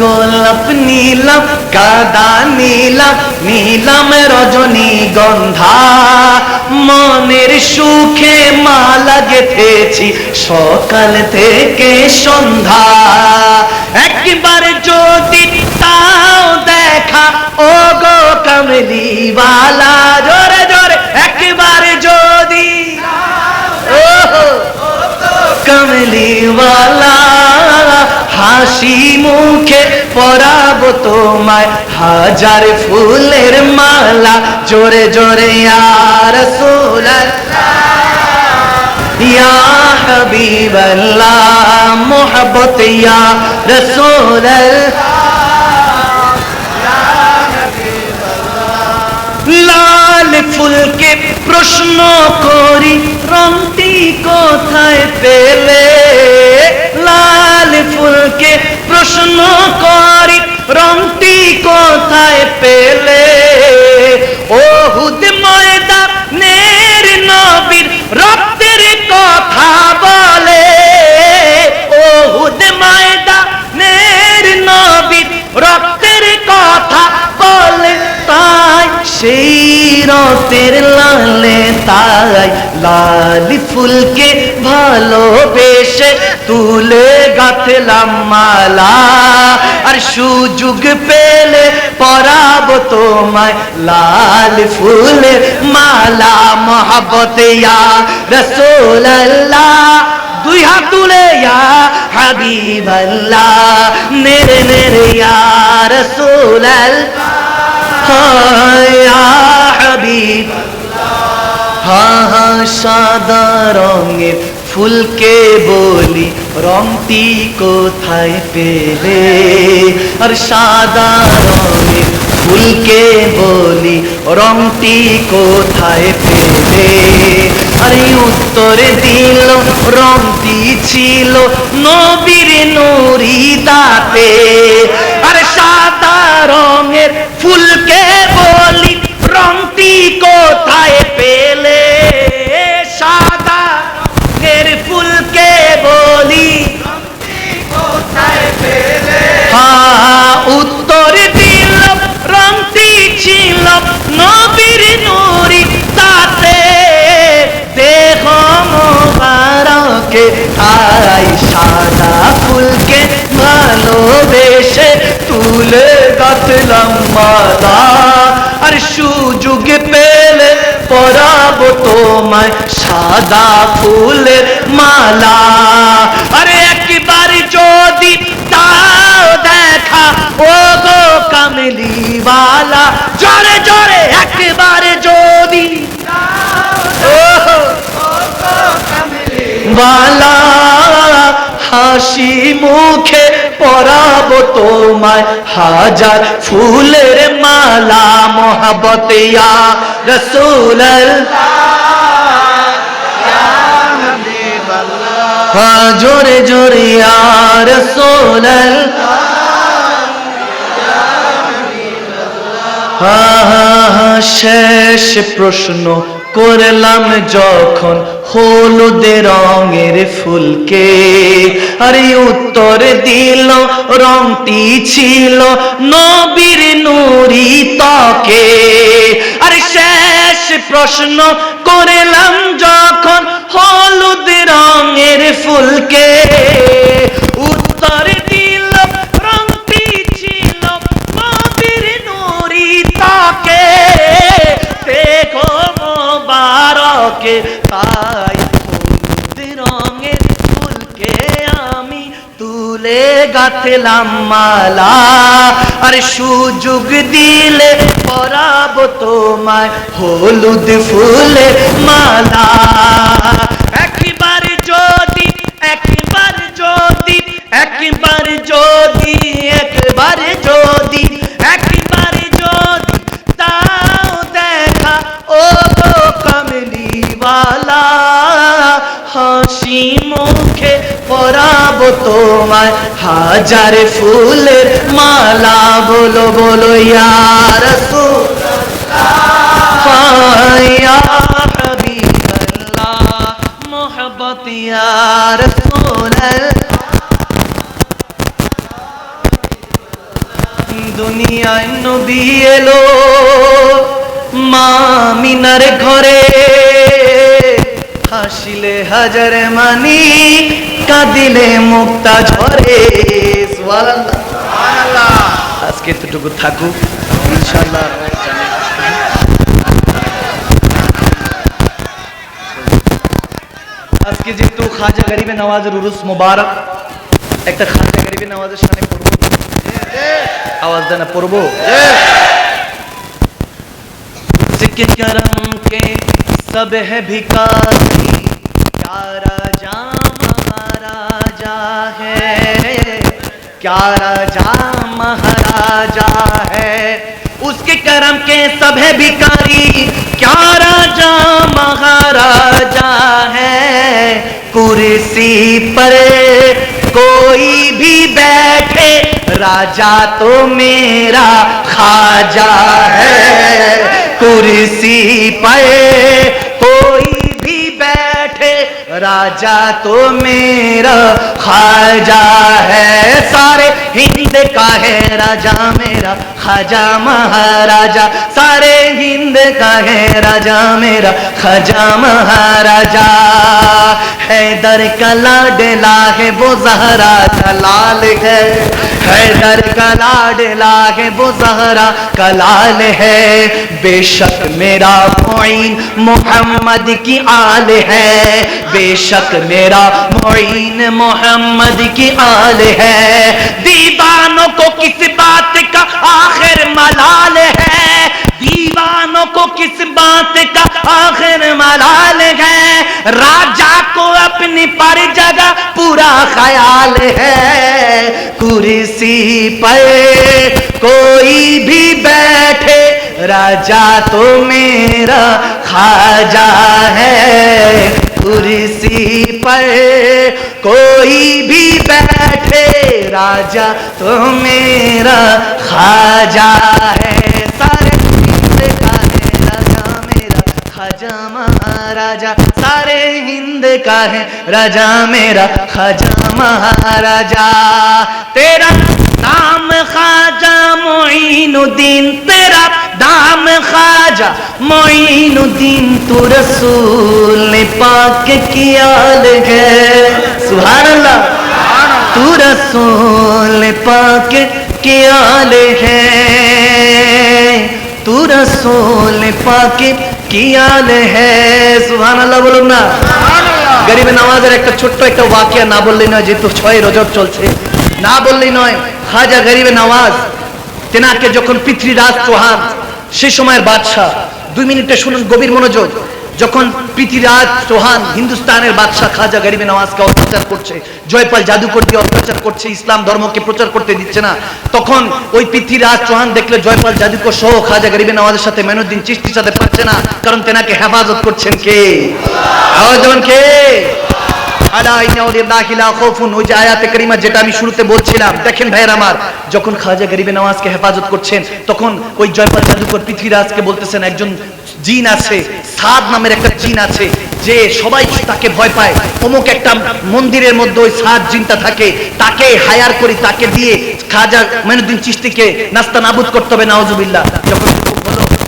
গোলাপ নীলাম কাদা নীলাম নীলাম রজনী গন্ধা। মনের সুখে মালা গেথেছি সকাল থেকে সন্ধ্যা। একবার যদি তাও দেখা ও গো কমলিওয়ালা। পরাব তোমায় হাজার ফুলের মালা জোরে জোরে আর ইয়া হাবিবাল্লাহ মোহব্বত ইয়া রসুল লাল পেলে ও হুদ ময়দা নের নবীর রক্তের কথা বলে। ও হুদ ময়দা নের নবীর রক্তের কথা বলে। তাই সেই রতের লালে, তাই লাল ফুলকে ভালোবেসে তুলে গাথলাম মালা। আর সুযোগ পেলে পরাব তোমায় লাল ফুলের মালা মহাবতিয়া রসোল্লাহ দুই হাত তুলে ইয়া হাবিবাল্লাহ নেরে নেরে ইয়া রাসূলাল্লাহ। ইয়া হাবিব হ্যাঁ হ্যাঁ সাদা রঙের ফুলকে বলি রংটি কোথায় পেলে? আর সাদা রঙের ফুলকে বলি, রংটি কোথায় পেলে? আরে উত্তরে দিল, রংটি ছিল নবীর নুরি দাতে আরে সাদা রঙের ফুলকে বলি গাছলাম মালা আর সুযোগ পেলে পরাব তোমায় সাদা ফুলের মালা। আরে একবার যদি তাও দেখা ও গো কামলিওয়ালা জোরে জোরে, একবার যদি ও বালা হাসি মুখে পরাব তোমায় হাজার ফুলের মালা মোহাবতিয়া রসুল জোরে জোরে আর রসুল শেষ প্রশ্ন করলাম যখন হলুদ রঙের ফুলকে। আরে উত্তর দিল, রংটি ছিল নবীর নুরি তকে আরে শেষ প্রশ্ন করলাম যখন হলুদ রঙের ফুলকে। গাথলাম মালা, আর সুযোগ দিলে পরাব তোমায় হলুদ ফুলে মালা। একবার যদি একবার যদি একবার যদি একবার যদি একবার যদি তাও দেখা ও কমলিওয়ালা, হাসি মুখে পরাব তোমায়। হাজার ফুলের মালা বলো বলো ইয়ার মোহব্বত ইয়ার দুনিয়ায় নবী এলো মা মিনার ঘরে। হাসিলে হাজার মানি কাঁদিলে মুক্তা ঝরে সুবহানাল্লাহ। আজকে এতটুকু থাকুক ইনশাল্লাহ আজকে যেহেতু খাজা গরিবে নওয়াজের উরুস মুবারক একটা খাজা গরিবে নওয়াজের সামনে পড়বো আওয়াজ দেনা পড়বো जिसके करम के सब है भिकारी क्या राजा महाराजा है। क्या राजा महाराजा है? उसके करम के सब है भिकारी क्या राजा महाराजा है? कुर्सी पर कोई भी बैठे, राजा तो मेरा खाजा है। कुर्सी पर कोई राजा तो मेरा खाजा है। सारे हिंद का है राजा मेरा। खाजा महाराजा, सारे हिंद का है राजा मेरा। खाजा महाराजा, हैदर का लाडला है वो जहरा, का लाल है। हैदर का लाडला है वो जहरा, का लाल है। बेशक मेरा मोइन मोहम्मद की आल है। बेशक मेरा मोइन मोहम्मद की आल है। दीवानों को किस बात का आखिर मलाल है। दीवानों को किस बात का आखिर मलाल है? राजा को अपनी पर जगह पूरा ख्याल है। कुर्सी पर कोई भी बैठे, राजा तो मेरा खाजा है। कुर्सी पर कोई भी बैठे, राजा तो मेरा खाजा है। सारे हिंद का है, राजा मेरा खाजा महाराजा। सारे हिंद का है, राजा मेरा खाजा महाराजा। तेरा नाम खाजा मोइनुद्दीन, तेरा নাম খাজা মঈনুদ্দিন তু রসুল নে পাক কি আল গে? সুবহানাল্লাহ। তু রসুল নে পাক কি আল হে তু রসুল নে পাক কি আল হে সুবহানাল্লাহ বলুন না। গরিবে নওয়াজের একটা ছোট্ট একটা ওয়াকিয়া না বললেই নয়, যেহেতু ছয় রজব চলছে। না বললেই নয়, খাজা গরিবে নওয়াজ তেনাকে যখন পিতৃ রাজ চৌহান সে সময়ের বাদশাহ, দুই মিনিটে শুনুন গভীর মনোযোগ। যখন পৃথ্বীরাজ চৌহান হিন্দুস্তানের বাদশাহ খাজা গরিবে নওয়াজকে অত্যাচার করছে, জয়পাল জাদুকর দিয়ে অত্যাচার করছে, ইসলাম ধর্মকে প্রচার করতে দিচ্ছে না, তখন ওই পৃথ্বীরাজ চৌহান দেখলে জয়পাল জাদুকর সহ খাজা গরিবে নওয়াজের সাথে মেনুদ্দিন চিস্তির সাথে পাচ্ছে না, কারণ তেনাকে হেফাজত করছেন কে? আওয়াজ কে? যে সবাই তাকে ভয় পায়। একটা মন্দিরের মধ্যে ওই সাদ জিনটা থাকে, তাকে হায়ার করি, তাকে দিয়ে খাজা মেনুদ্দিন চিস্তিকে নাস্তা নাবুদ করতে হবে নাওজুবিল্লাহ যখন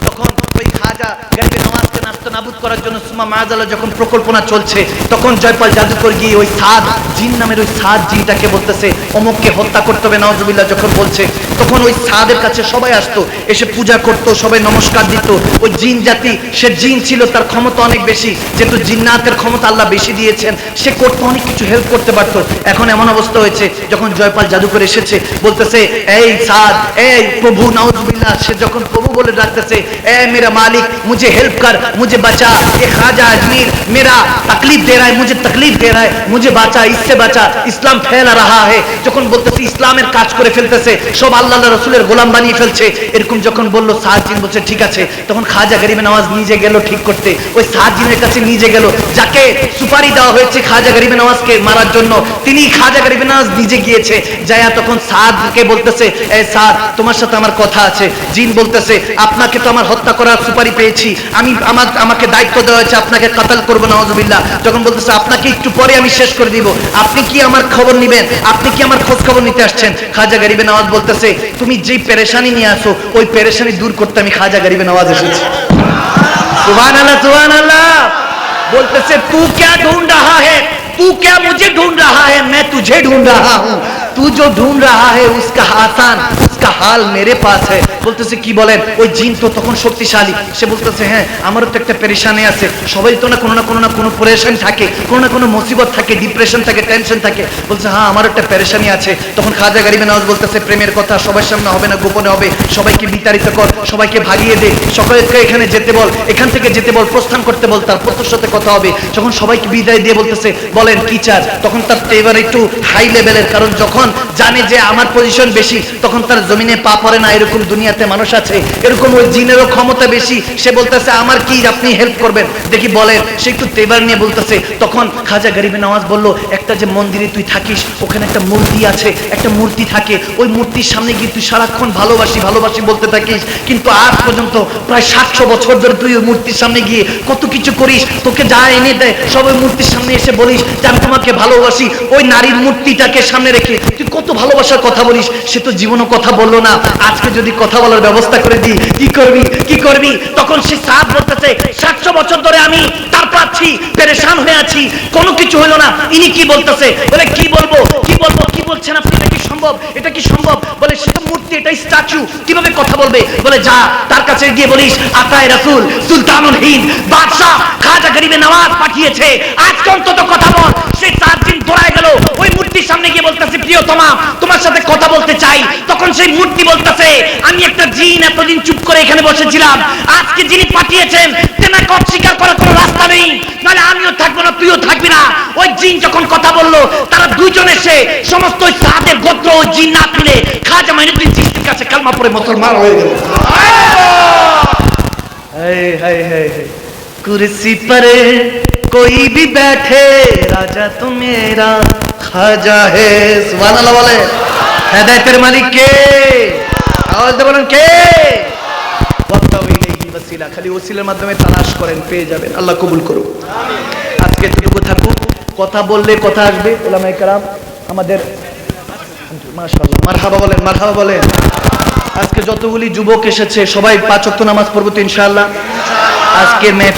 তখন ওই খাজা গরিবে নওয়াজকে নাস্তা নাবুদ করার জন্য সুমা মায়াজালা যখন প্রকল্পনা চলছে, তখন জয়পাল জাদুকর গিয়ে ওই সাদ জিন নামের ওই সাদ জিনটাকে বলতেছে, অমুককে হত্যা করতে হবে নওয়াজুবিল্লাহ যখন বলছে, তখন ওই সাদের কাছে সবাই আসতো, এসে পূজা করত, সবাই নমস্কার দিত। ওই জিন জাতি, সে জিন ছিল, তার ক্ষমতা অনেক বেশি। যেহেতু জিন্নাতের ক্ষমতা আল্লাহ বেশি দিয়েছেন, সে করতে, অনেক কিছু হেল্প করতে পারত। এখন এমন অবস্থা হয়েছে, যখন জয়পাল জাদুকর এসেছে, বলতেছে, এই সাদ, এই প্রভু, নাউজবিল্লাহ। সে যখন প্রভু বলে ডাকতেছে, এ মেরা মালিক, মুঝে হেল্প কর, মুঝে বাঁচা। এ খাজা আজমির, মেরা তকলিফ দে রা মুঝে তকলিফ দে রা মুঝে বাঁচা ইসসে বাঁচা, ইসলাম ফেল রাহা হে। যখন বলতেছে, ইসলামের কাজ করে ফেলতেছে, সব আল্লাহ রসুলের গোলাম বানিয়ে ফেলছে। এরকম যখন বলল সাহাজিন বলছে, ঠিক আছে। তখন খাজা গরিবে নওয়াজ নিজে গেল ঠিক করতে। ওই সাহাজিনের কাছে নিজে গেল। যাকে সুপারি দেওয়া হয়েছে খাজা গরিবে নওয়াজকে মারার জন্য তিনি খাজা গরিবে নওয়াজ নিজে গিয়েছে। যায়া তখন সাদকে বলতেছে, এ সাদ, তোমার সাথে আমার কথা আছে। জিন বলতেছে, আপনাকে তো আমার হত্যা করার সুপারি পেয়েছি। আমি আমার, আমাকে দায়িত্ব দেওয়া হয়েছে, আপনাকে কাতাল করব নওয়াজুবিল্লাহ যখন বলতেছে, আপনাকে একটু পরে আমি শেষ করে দিব। আপনি কি আমার খবর নিবেন? আপনি কি আমার খোঁজ খবর নিতে আসছেন? খাজা গরিবে নওয়াজ বলতেছে, তুমি যে পেরেশানি নিয়ে আসো, ওই পেরেশানি দূর করতে আমি খাজা গরিবে নওয়াজ এসেছি सुभान अल्लाह सुभान अल्लाह बोलते से तू क्या ढूंढ रहा है तू क्या मुझे ढूंढ रहा है मैं तुझे ढूंढ रहा हूँ तू जो ढूंढ रहा है उसका आसान उसका हाल मेरे पास है বলতেছে কি বলেন ওই জিন তো তখন শক্তিশালী সে বলতেছে হ্যাঁ আমারও তো একটা পেরেশানি আছে সবাই তো না কোনো না কোনো না কোনো পরেশান থাকে কোনো না কোনো মুসিবত থাকে ডিপ্রেশন থাকে টেনশন থাকে বলছে হ্যাঁ আমার একটা পেরেশানি আছে তখন খাজা গরিবে নওয়াজ বলতেছে প্রেমের কথা সবার সামনে হবে না গোপনে হবে সবাইকে বিতাড়িত কর সবাইকে ভাগিয়ে দে সকলকে এখানে যেতে বল এখান থেকে যেতে বল প্রস্থান করতে বল তার প্রত্যের সাথে কথা হবে যখন সবাইকে বিদায় দিয়ে বলতেছে বলেন কি চার তখন তার এবার একটু হাই লেভেলের কারণ যখন জানে যে আমার পজিশন বেশি, তখন তার জমিনে পা পড়ে না, এরকম দুনিয়াতে মানুষ আছে, এরকম ওই জিনেরও ক্ষমতা বেশি। সে বলতেছে, আমার কি আপনি হেল্প করবেন? দেখি বলেন, সে একটু তেবার নিয়ে বলতেছে, তখন খাজা গরিবে নওয়াজ বলল, একটা যে মন্দিরে তুই থাকিস, ওখানে একটা মূর্তি আছে, একটা মূর্তি থাকে, ওই মূর্তির সামনে গিয়ে তুই সারাক্ষণ ভালোবাসি ভালোবাসি বলতে থাকিস, কিন্তু আজ পর্যন্ত প্রায় সাতশো বছর ধরে তুই ওই মূর্তির সামনে গিয়ে কত কিছু করিস, তোকে যা এনে দেয়, সব ওই মূর্তির সামনে এসে বলিস যে, আমি তোমাকে ভালোবাসি, ওই নারীর মূর্তিটাকে সামনে রেখে তুই কত ভালোবাসার কথা বলিস, সে তো জীবনও কথা বলল না। আজকে যদি কথা বলার ব্যবস্থা করে দিই, কি করবি কি করবি? তখন সে সাপ বলতেছে সাতশো বছর ধরে আমি তার পাচ্ছি, পেরেশান হয়ে আছি। কোনো কিছু হলো না। ইনি কি বলতেছে? বলে, কি বলব? কি বলব? কি বলছেন আপনি? এটা কি সম্ভব? এটা কি সম্ভব? বলে, সে তো মূর্তি স্ট্যাচু কীভাবে কথা বলবে? বলে, যা, তার কাছে গিয়ে বলিস, আতায় রাসুল, সুলতানুল হিন্দ, বাদশাহ খাজা গরিবে নওয়াজ পাঠিয়েছে। আজকে অন্তত কথা বল। সে চার দিন দৌড়ায় গেল। ওই মূর্তির সামনে গিয়ে বলতেছে, প্রিয়তমা, তোমার সাথে কথা বলতে চাই। তখন সেই মূর্তি বলতেছে, আমি একটা জিন এতদিন চুপ করে এখানে বসেছিলাম। আজকে যিনি পাঠিয়েছেন তেনাকে অস্বীকার করার কোনো রাস্তা নেই। নাহলে আমিও থাকব না, তুইও থাকবি না। ওই জিন যখন কথা বলল, তারা দুজন এসে সমস্ত সাদের গোত্র, ওই জিন না তুলে খাজা মাইনুদ্দিন চিস্তির কাছে কালমা পড়ে মুসলমান হয়ে গেল हाय हाय हाय हाय। कुर्सी पर कोई भी बैठे राजा तो मेरा खाजा है सुभान अल्लाह বলে হেদায়েতের মালিক কে আওয়াজ দিয়ে বলেন কে ওয়াক্তাউ ইলাইহি ওয়াসিলা খালি ওসিলার মাধ্যমে তালাশ করেন পেয়ে যাবেন আল্লাহ কবুল করুন আজকে এতটুকু থাকুক কথা বললে কথা আসবে ওলামায়ে কেরাম আমাদের আজকে যতগুলি যুবক এসেছে সবাই পাঁচ নামাজ পড়ব তো ইনশাআল্লাহ। আজকে